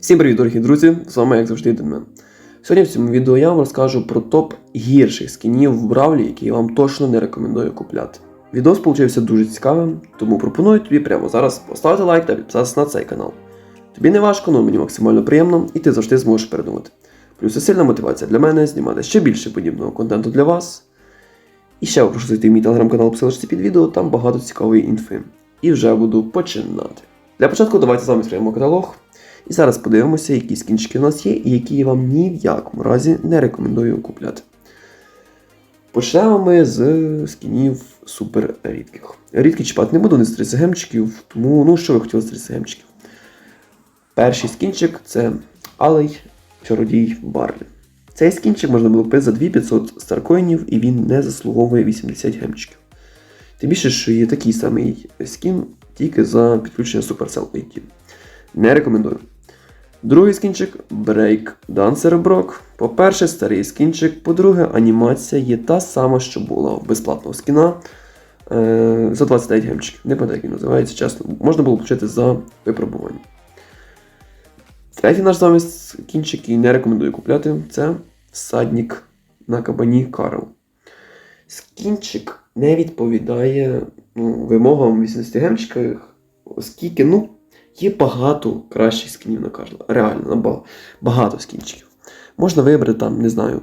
Всім привіт, дорогі друзі! З вами, як завжди, Денмен. Сьогодні в цьому відео я вам розкажу про топ гірших скінів в Бравлі, які я вам точно не рекомендую купляти. Відео получився дуже цікавим, тому пропоную тобі прямо зараз поставити лайк та підписатися на цей канал. Тобі не важко, але мені максимально приємно, і ти завжди зможеш передумати. Плюс це сильна мотивація для мене знімати ще більше подібного контенту для вас. І ще прошу зайти в мій телеграм-канал посилочці під відео, там багато цікавої інфи. І вже буду починати. Для початку давайте з вами відкриємо каталог. І зараз подивимося, які скінчики у нас є, і які я вам ні в якому разі не рекомендую купляти. Почнемо ми з скінів супер рідких. Рідкі чіпати не буду, не з 30 гемчиків, тому ну що ви хотіли з 30 гемчиків? Перший скінчик це Алей Чародій Барлі. Цей скінчик можна було купити за 2500 старкоїнів, і він не заслуговує 80 гемчиків. Тим більше, що є такий самий скін тільки за підключення Supercell ID. Не рекомендую. Другий скінчик Break Dancer Brock. По-перше, старий скінчик. По-друге, анімація є та сама, що була безплатного скіна е, за 29 гемчиків. Не пам'ятаю, як називається, чесно. Можна було почати за випробування. Третій наш з вами скінчик, який не рекомендую купляти, це всадник на кабані Карл. Скінчик не відповідає ну, вимогам 80 гемчиків, оскільки, ну, Є багато кращих скінів на Карла. Реально, багато скінчиків. Можна вибрати там, не знаю.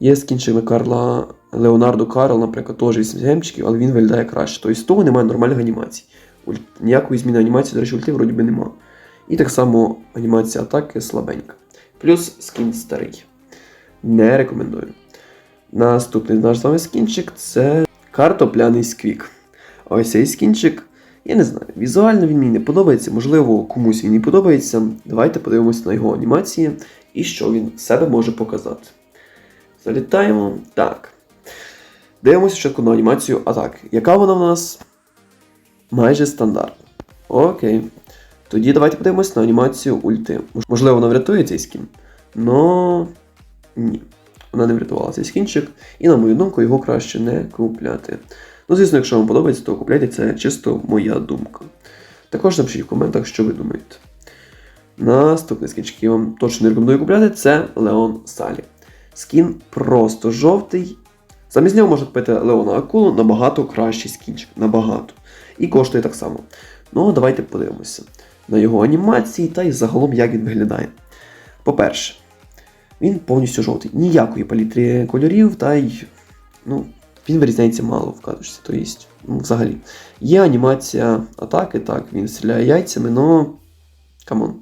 Є скінчик Карла Леонардо Карл, наприклад, теж 80 гемчиків, але він виглядає краще. Тобто з того немає нормальних анімацій. Ніякої зміни анімації, до речі, ульти вроді би нема. І так само анімація атаки слабенька. Плюс скін старий. Не рекомендую. Наступний наш з вами скінчик це картопляний сквік. Ось цей скінчик я не знаю, візуально він мені не подобається, можливо, комусь він не подобається. Давайте подивимося на його анімації і що він себе може показати. Залітаємо. Так. Дивимося спочатку на анімацію атаки. Яка вона в нас? Майже стандартна. Окей. Тоді давайте подивимося на анімацію ульти. Можливо, вона врятує цей скін. Но ні. Вона не врятувала цей скінчик, і, на мою думку, його краще не купляти. Ну, звісно, якщо вам подобається, то купляйте це чисто моя думка. Також напишіть в коментах, що ви думаєте. Наступний який я вам точно не рекомендую купляти, це Леон Салі. Скін просто жовтий. Замість нього можна купити Леона Акулу набагато кращий скінчик. Набагато. І коштує так само. Ну, давайте подивимося на його анімації та й загалом як він виглядає. По-перше, він повністю жовтий. Ніякої палітри кольорів, та й. ну, він вирізняється мало в катушці, то есть, ну, взагалі. Є анімація атаки, так, він стріляє яйцями, но. Камон.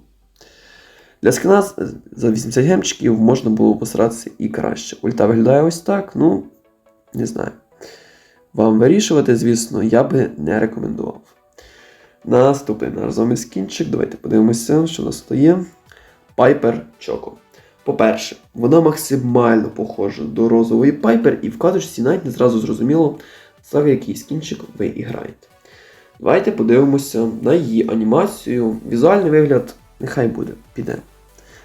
Для скина за 80 гемчиків можна було постаратися і краще. Ульта виглядає ось так, ну, не знаю. Вам вирішувати, звісно, я би не рекомендував. Наступний наш з вами скінчик. Давайте подивимося, що у нас тут є. Piper Choco. По-перше, вона максимально похожа до розової Пайпер, і в катушці навіть не зразу зрозуміло, за який скінчик ви і граєте. Давайте подивимося на її анімацію. Візуальний вигляд нехай буде, піде.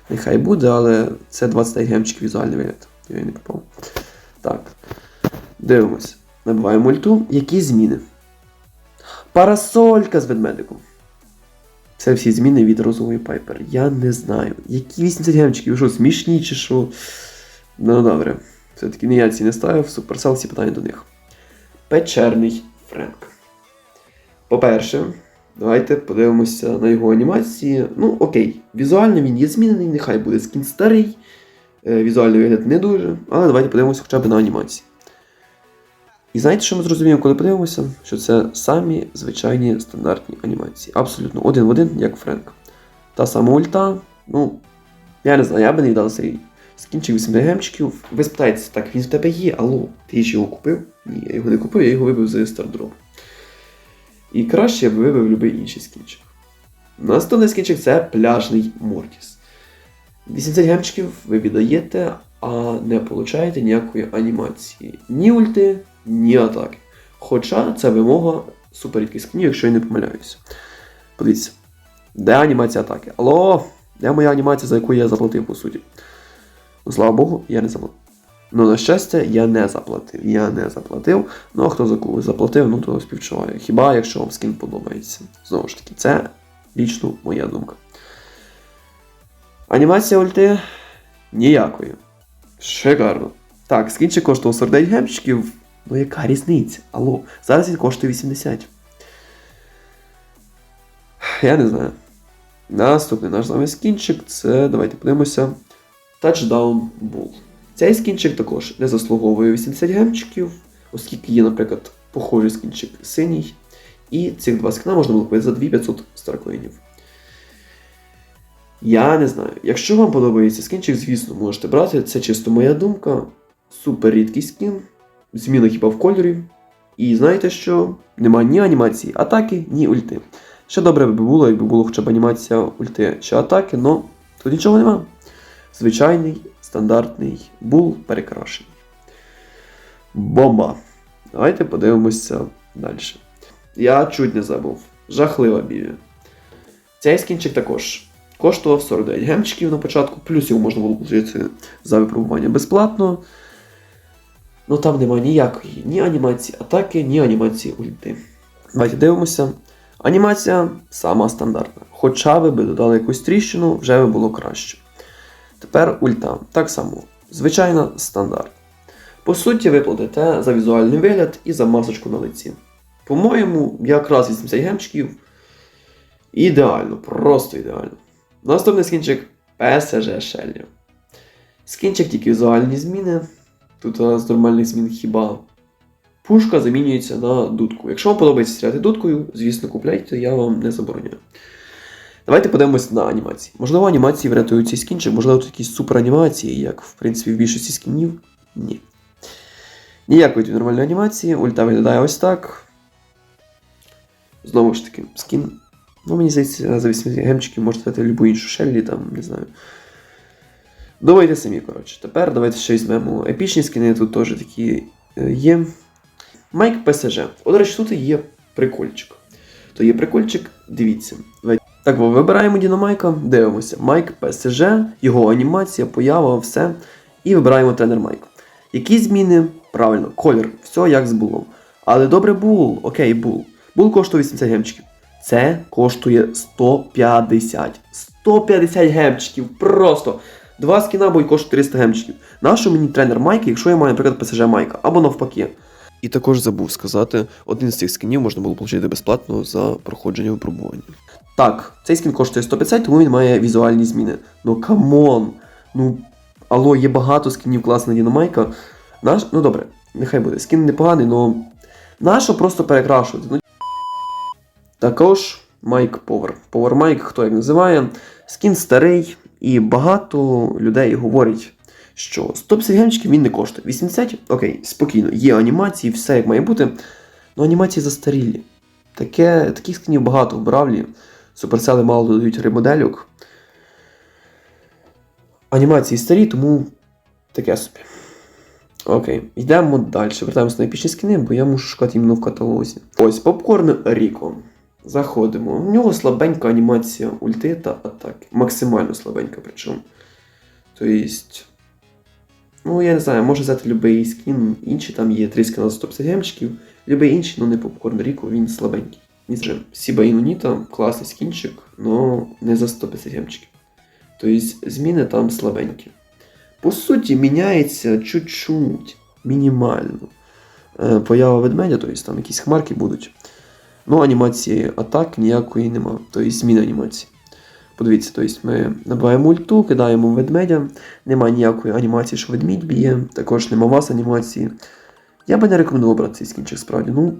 Нехай буде, але це 25 гемчиків візуальний вигляд. Я не попав. Так. Дивимося. Набиваємо ульту. Які зміни? Парасолька з ведмедиком. Це всі зміни від розової Пайпер. Я не знаю. Які 80 гемчиків, що смішні чи що. Ну добре. Все-таки не я ці не ставив, Supercell всі питання до них. Печерний Френк. По-перше, давайте подивимося на його анімації. Ну, окей, візуально він є змінений, нехай буде скін старий. Е, Візуальний вигляд не дуже, але давайте подивимося хоча б на анімації. І знаєте, що ми зрозуміємо, коли подивимося? Що це самі звичайні стандартні анімації. Абсолютно один в один, як Френк. Та сама ульта, ну, я не знаю, я би не віддав цей скінчик 8 гемчиків. Ви спитаєтеся, так, він в тебе є, алло, ти ж його купив? Ні, я його не купив, я його вибив з стардроп. І краще я б вибив будь-який інший скінчик. Наступний скінчик це пляжний Мортіс. 80 гемчиків ви віддаєте, а не получаєте ніякої анімації. Ні ульти, ні атаки. Хоча це вимога суперрідких скінів, якщо я не помиляюся. Подивіться, де анімація атаки? Алло, де моя анімація, за яку я заплатив, по суті? Ну, слава Богу, я не заплатив. Ну, на щастя, я не заплатив. Я не заплатив. Ну, а хто за когось заплатив, ну то співчуваю. Хіба якщо вам скін подобається. Знову ж таки, це лічно моя думка. Анімація ульти ніякої. Шикарно. Так, скінчик коштував 49 гемчиків. Ну яка різниця? Алло, зараз він коштує 80. Я не знаю. Наступний наш з вами скінчик це, давайте подивимося. Touchdown Bull. Цей скінчик також не заслуговує 80 гемчиків, оскільки є, наприклад, похожий скінчик синій. І цих два скіна можна було купити за 2500 старкоїнів. Я не знаю. Якщо вам подобається скінчик, звісно, можете брати. Це чисто моя думка. Супер рідкий скін. Зміна хіба в кольорі. І знаєте що? Нема ні анімації атаки, ні ульти. Ще добре би було, якби було хоча б анімація ульти чи атаки, але тут нічого нема. Звичайний, стандартний бул перекрашений. Бомба! Давайте подивимося далі. Я чуть не забув. Жахлива біві. Цей скінчик також коштував 49 гемчиків на початку, плюс його можна було отримати за випробування безплатно. Ну там немає ніякої ні анімації атаки, ні анімації ульти. Давайте дивимося. Анімація сама стандартна. Хоча ви би додали якусь тріщину, вже би було краще. Тепер ульта. Так само. Звичайна стандарт. По суті, ви платите за візуальний вигляд і за масочку на лиці. По-моєму, якраз 80 гемчиків. Ідеально, просто ідеально. Наступний скінчик PSG Shelly. Скінчик тільки візуальні зміни. Тут а, з нормальних змін хіба пушка замінюється на дудку. Якщо вам подобається стріляти дудкою, звісно, купляйте, я вам не забороняю. Давайте подивимось на анімації. Можливо, анімації врятують цей скінчик, можливо, тут якісь супер анімації, як в принципі в більшості скінів. Ні. Ніякої нормальної анімації, ульта виглядає ось так. Знову ж таки, скін. Ну, мені здається, за 80 гемчиків можете дати любу іншу шеллі, там, не знаю. Думайте самі, коротше. Тепер давайте ще візьмемо епічні скини, тут теж такі е, є. Майк ПСЖ. О, до речі, тут є прикольчик. То є прикольчик, дивіться. Так, вибираємо Дінамайка, дивимося. Майк ПСЖ, його анімація, поява, все. І вибираємо тренер Майк. Які зміни? Правильно, колір, все як з булом. Але добре бул, окей, бул. Бул коштує 80 гемчиків. Це коштує 150. 150 гемчиків. Просто. Два скіна будуть коштувати 300 гемчиків. Нащо мені тренер Майка, якщо я маю, наприклад, ПСЖ Майка, або навпаки. І також забув сказати, один з цих скінів можна було отримати безплатно за проходження випробування. Так, цей скін коштує 150, тому він має візуальні зміни. Ну камон! Ну, алло, є багато скінів класних Дінамайка. Наш, ну добре, нехай буде. Скін непоганий, але нащо просто перекрашувати? Ну, також Майк Повер. Повер Майк, хто як називає. Скін старий, і багато людей говорять, що 150 гемчиків він не коштує. 80, окей, спокійно, є анімації, все як має бути. Ну анімації застарілі. Таке, таких скінів багато в Бравлі. Суперсели мало додають ремоделюк. Анімації старі, тому таке собі. Окей, йдемо далі. Вертаємося на епічні скини, бо я мушу шукати іменно в каталозі. Ось, попкорн Ріко. Заходимо. У нього слабенька анімація ульти та атаки. Максимально слабенька причому. Тобто. Ну, я не знаю, може взяти любий скін, інші там є 3 скіна за 150 гемчиків. Любий інший, ну не попкорн Ріко, він слабенький. Скажем, Сіба Інуніта класний скінчик, але не за 150 гемчиків. Тобто зміни там слабенькі. По суті, міняється чуть-чуть, мінімально. Е, Поява ведмедя, тобто там якісь хмарки будуть. Ну, анімації атак ніякої нема. Тобто зміни анімації. Подивіться, тобто ми набиваємо ульту, кидаємо ведмедя, нема ніякої анімації, що ведмідь б'є, також нема вас анімації. Я би не рекомендував брати цей скінчик справді. Ну,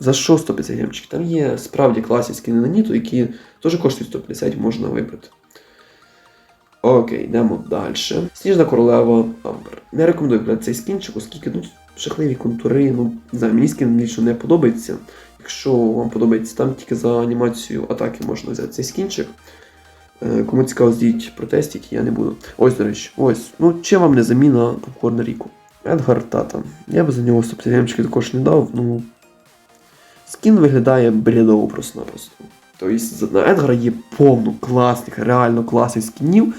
за що 150 гемчиків? Там є справді класні скіни на Ніту, які теж коштують 150, можна вибрати. Окей, йдемо далі. Сніжна королева Амбер. Не рекомендую брати цей скінчик, оскільки ну, жахливі контури. Ну, не знаю, мені скін лічно не подобається. Якщо вам подобається, там тільки за анімацію атаки можна взяти цей скінчик. Е, Кому цікаво, здіть протестіть, я не буду. Ось, до речі, ось. Ну, чим вам не заміна попкорна Ріку? Едгар Тата. Я би за нього 150 гемчиків також не дав, ну. Скін виглядає бредово просто-напросто. Тобто на Едгара є повно класних, реально класних скінів.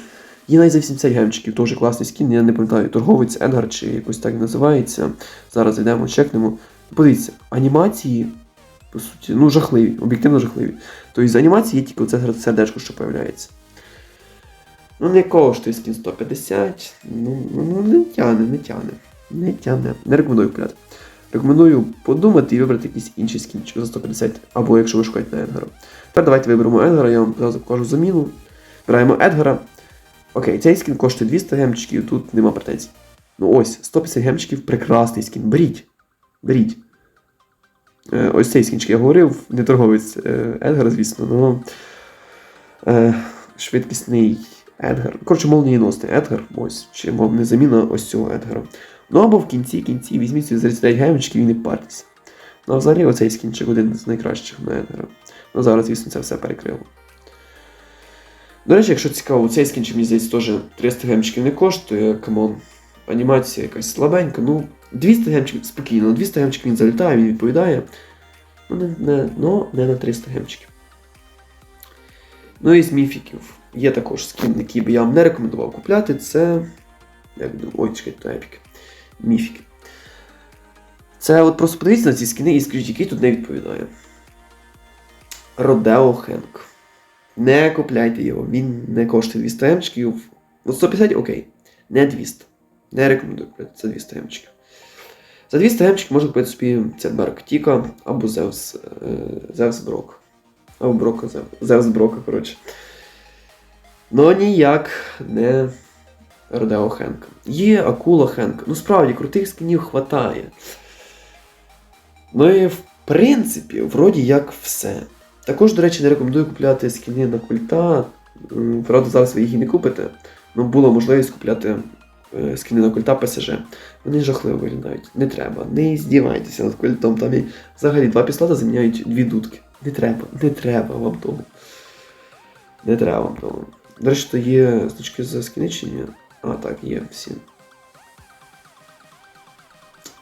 Є навіть за 80 гемчиків, теж класний скін, я не пам'ятаю, торговець Едгар чи якось так називається. Зараз зайдемо, чекнемо. Подивіться, анімації, по суті, ну жахливі, об'єктивно жахливі. Тобто з анімації є тільки оце сердечко, що появляється. Ну, не коштує скін 150. Ну, ну не тяне, не тяне. Не тяне. Не рекомендую купляти. Рекомендую подумати і вибрати якийсь інший скінчик за 150, або якщо ви шукаєте на Едгара. Тепер давайте виберемо Едгара, я вам покажу заміну. Вибираємо Едгара. Окей, цей скін коштує 200 гемчиків, тут нема претензій. Ну ось, 150 гемчиків, прекрасний скін. Беріть. Беріть. Е, ось цей скінчик я говорив, не торговець е, Едгара, звісно, але е, швидкісний Едгар. Коротше, молнієносний Едгар, ось, чи мов не заміна ось цього Едгара. Ну або в кінці кінці візьміть за 39 гемчиків і не парьтеся. Ну а взагалі оцей скінчик один з найкращих на Едгара. Ну зараз, звісно, це все перекрило. До речі, якщо цікаво, цей скінчик, мені здається, теж 300 гемчиків не коштує, камон. Анімація якась слабенька, ну 200 гемчиків спокійно, 200 гемчиків він залітає, він відповідає. Ну, не, не, ну, не на 300 гемчиків. Ну і з міфіків. Є також скін, який би я вам не рекомендував купляти. Це. Як ой, чекайте, то епік. Міфіки. Це от просто подивіться на ці скіни і скажіть, який тут не відповідає. Родео Хенк. Не купляйте його, він не коштує 200 гемчиків. Ну, 150 окей. Не 200. Не рекомендую купляти за 200 гемчиків. За 200 гемчиків можна купити собі Цетберг Тіка або Зевс, Зевс Брок. Або Брока Зев- Зевс Брока, коротше. Ну ніяк не Родео Хенк. Є Акула Хенк. Ну справді, крутих скінів хватає. Ну і в принципі, вроді як все. Також, до речі, не рекомендую купляти скіни на культа. Правда, зараз ви їх і не купите. Ну, була можливість купляти е, скіни на культа ПСЖ. Вони жахливо виглядають. Не треба. Не здівайтеся над культом. Там і взагалі два післата заміняють дві дудки. Не треба, не треба вам того. Не треба вам того. До речі, то є значки за скіни? А, так, є всі.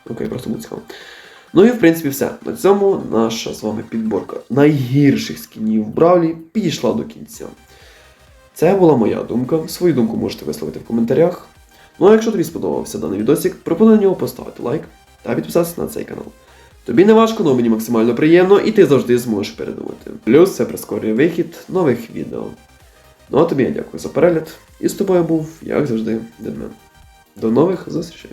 Окей, просто буде цікаво. Ну і в принципі все. На цьому наша з вами підборка найгірших скінів в Бравлі підійшла до кінця. Це була моя думка. Свою думку можете висловити в коментарях. Ну а якщо тобі сподобався даний відосик, пропоную на нього поставити лайк та підписатися на цей канал. Тобі не важко, але мені максимально приємно, і ти завжди зможеш передумати. Плюс це прискорює вихід нових відео. Ну а тобі я дякую за перегляд. І з тобою був, як завжди, Дедмен. До нових зустрічей!